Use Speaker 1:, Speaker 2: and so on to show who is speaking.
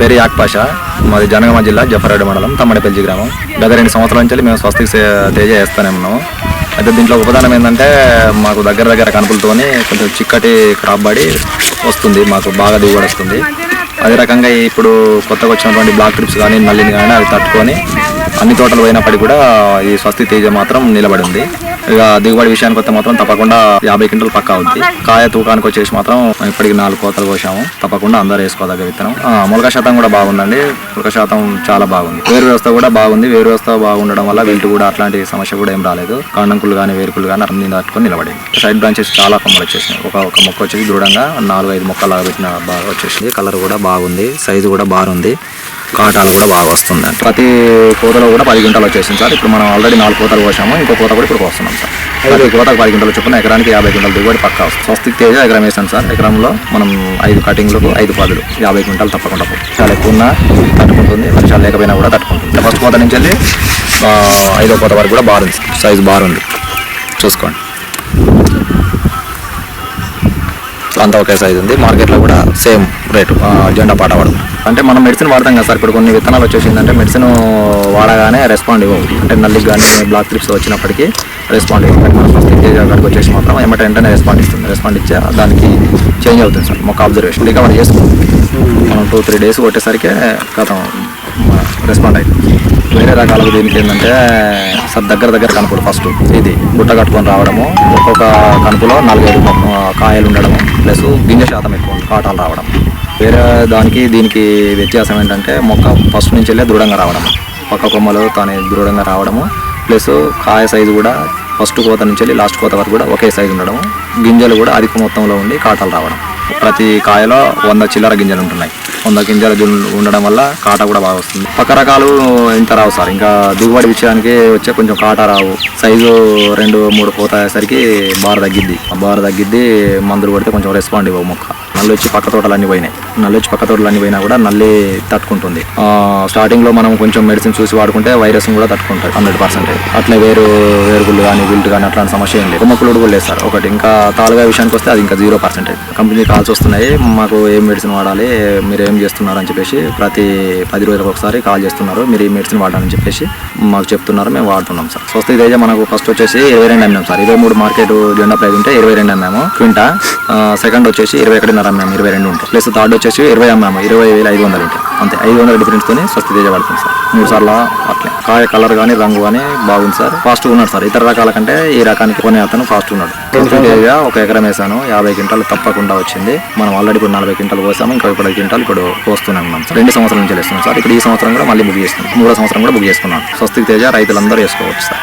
Speaker 1: పేరు యాక్ పాషా. మాది జనగామ జిల్లా జఫరాడు మండలం తమ్మడపల్లి గ్రామం. గత రెండు సంవత్సరాల నుంచి మేము స్వస్తి సే- తేజ వేస్తూనే ఉన్నాము అయితే దీంట్లో ఉపదానం ఏంటంటే మాకు దగ్గర దగ్గర కనుపులతోని కొంచెం చిక్కటి క్రాప్ పడి వస్తుంది. మాకు బాగా దిగుబడి వస్తుంది. అదే రకంగా ఇప్పుడు కొత్తగా వచ్చినటువంటి బ్లాక్ ట్రిప్స్ కానీ నల్లిని కానీ అవి తట్టుకొని అన్ని తోటలు పోయినప్పటికీ కూడా ఈ స్వస్తి తేజ మాత్రం నిలబడి ఉంది. ఇక దిగుబడి విషయానికి వస్తే మాత్రం తప్పకుండా యాభై క్వింటల్ పక్కా అవుద్ది. కాయ తూకానికి వచ్చేసి మాత్రం ఇప్పటికి నాలుగు కోతలు కోసాము. తప్పకుండా అందరూ వేసుకోదగ్గ విత్తనం. మొలక శాతం కూడా బాగుందండి. మొలక శాతం చాలా బాగుంది. వేరు వ్యవస్థ కూడా బాగుంది. వేరు వ్యవస్థ బాగుండడం వల్ల వీళ్ళు కూడా అట్లాంటి సమస్య కూడా ఏం రాలేదు. కాండంకులు కానీ వేరుకులు కానీ అన్ని దాటుకొని నిలబడింది. సైడ్ బ్రాంచెస్ చాలా కొమ్మలు వచ్చేసినాయి. ఒక ఒక మొక్క వచ్చేసి దృఢంగా నాలుగు ఐదు మొక్కలు పెట్టిన బాగా వచ్చేసింది. కలర్ కూడా బాగుంది. సైజు కూడా బాగుంది. కాటాలు కూడా బాగా వస్తుంది ప్రతి కోతలో కూడా పది గంటలు వచ్చేసింది సార్. ఇప్పుడు మనం ఆల్రెడీ నాలుగు కోతలు కోసాము ఇంకో కోత కూడా ఇప్పుడు వస్తున్నాం సార్. ప్రతి కోతకు పది గంటలు చొప్పున ఎకరానికి యాభై గంటలు దిగుబడి పక్కా వస్తుంది. స్వస్తిక్ తేజ ఎకరం వేసాను సార్. ఎకరంలో మనం ఐదు కటింగ్లకు ఐదు పదులు యాభై క్వింటాలు తప్పకుండా. చాలా ఎక్కువ ఉన్నా తట్టుకుంటుంది వర్షాలు లేకపోయినా కూడా తట్టుకుంటుంది. ఫస్ట్ కోత నుంచి వెళ్ళి ఐదో కోత వరకు కూడా బారుంది సైజు బారుంది చూసుకోండి. అంతా ఒకే సైజు ఉంది. మార్కెట్లో కూడా సేమ్ రేటు జెండా పాట పడుతుంది. అంటే మనం మెడిసిన్ వాడతాం కదా సార్. ఇప్పుడు కొన్ని విత్తనాలు వచ్చేసిందంటే మెడిసిన్ వాడగానే రెస్పాండ్ ఇవ్వవు. అంటే నల్లికి కానీ బ్లాక్ ట్రిప్స్ వచ్చినప్పటికీ రెస్పాండ్ ఇవ్వాలి కానీ ఫస్ట్ వచ్చేసి మాత్రం ఏమంటే వెంటనే రెస్పాండ్ ఇస్తుంది. రెస్పాండ్ ఇచ్చే దానికి చేంజ్ అవుతుంది సార్ మొక్క అబ్జర్వేషన్ రికవర్ చేస్తుంది మనం టూ త్రీ డేస్ కొట్టేసరికి కథం రెస్పాండ్ అయింది. వేరే రకాలుగా దీనికి ఏంటంటే సార్ దగ్గర దగ్గర కనుపుడు ఫస్ట్ ఇది గుట్ట కట్టుకొని రావడము ఒక్కొక్క కనుపులో నాలుగైదు కాయలు ఉండడము ప్లస్ గింజ శాతం ఎక్కువ ఉంది, కాటాలు రావడం. వేరే దానికి దీనికి వ్యత్యాసం ఏంటంటే మొక్క ఫస్ట్ నుంచి వెళ్ళే దృఢంగా రావడం పక్క కొమ్మలు తాను దృఢంగా రావడము. ప్లస్ కాయ సైజు కూడా ఫస్ట్ కోత నుంచి వెళ్ళి లాస్ట్ కోత వరకు కూడా ఒకే సైజు ఉండడం గింజలు కూడా అధిక మొత్తంలో ఉండి కాటలు రావడం. ప్రతి కాయలో వంద చిల్లర గింజలు ఉంటున్నాయి. వంద గింజలు ఉండడం వల్ల కాట కూడా బాగా వస్తుంది. పక్క రకాలు ఇంత రావు సార్. ఇంకా దిగుబడి విషయానికి వచ్చే కొంచెం కాట రావు. సైజు రెండు మూడు పోత అయ్యేసరికి బార్ తగ్గిద్ది. ఆ తగ్గిద్ది మందులు కొడితే కొంచెం రెస్పాండ్ ఇవ్వవు మొక్క. నల్లి వచ్చి పక్క తోటలన్నీ పోయినాయి. నల్లి వచ్చి పక్క తోటలన్నీ పోయినా కూడా నల్లి తట్టుకుంటుంది. స్టార్టింగ్లో స్టార్టింగ్లో మనం కొంచెం మెడిసిన్ చూసి వాడుకుంటే వైరస్ కూడా తట్టుకుంటుంది హండ్రెడ్ పర్సెంటేజ్ అట్లే వేరు వేరుగుళ్ళు కానీ విల్ట్ కానీ అట్లాంటి సమస్య ఏం లేదు. కొమ్మకులు కూడా లేదు సార్. ఒకటి ఇంకా తాలుగా విషయానికి వస్తే అది ఇంకా జీరో పర్సెంటేజ్ కంపెనీ కాల్స్ వస్తున్నాయి. మాకు ఏం మెడిసిన్ వాడాలి మీరు ఏం చేస్తున్నారు అని చెప్పేసి ప్రతి పది రోజులకు ఒకసారి కాల్ చేస్తున్నారు. మీరు ఈ మెడిసిన్ వాడాలని చెప్పేసి మాకు చెప్తున్నారు. మేము వాడుతున్నాం సార్. స్వస్తి తేజ మనకు ఫస్ట్ వచ్చేసి ఇరవై రెండు అమ్మాం సార్. ఇరవై మూడు మార్కెట్ జెండా ప్రైస్ ఉంటే ఇరవై రెండు అమ్మాము క్వింటా సెకండ్ వచ్చేసి ఇరవై ఒకటిన్నర అమ్మాము ఇరవై రెండు ఉంటాయి. ప్లస్ థర్డ్ వచ్చేసి ఇరవై అమ్మాము ఇరవై వేల ఐదు వందలు ఉంటాయి. అంతే ఐదు వందల డిఫరెన్స్ తోని స్వస్తి తేజ పడుతుంది సార్. మూడు సార్లు అట్లే. కాయ కలర్ కానీ రంగు కానీ బాగుంది సార్. ఫాస్ట్ ఉన్నాడు సార్. ఇతర రకాల కంటే ఈ రకానికి కొనే అతను ఫాస్ట్ ఉన్నాడు. తేజ ఒక ఎకరం వేసాను యాభై క్వింటాలు తప్పకుండా వచ్చింది. మనం ఆల్రెడీ ఇప్పుడు నలభై క్వింటాలు కోసాము ఇంకా ఇప్పుడు ఐదు క్వింటాలు ఇప్పుడు పోస్తూనే ఉన్నాం సార్. రెండు సంవత్సరాల నుంచి వేస్తున్నాం సార్. ఇప్పుడు ఈ సంవత్సరం కూడా మళ్ళీ బుక్ చేసుకున్నాం. మూడో సంవత్సరం కూడా బుక్ చేసుకున్నాం స్వస్తి తేజ రైతులందరూ వేసుకోవచ్చు సార్.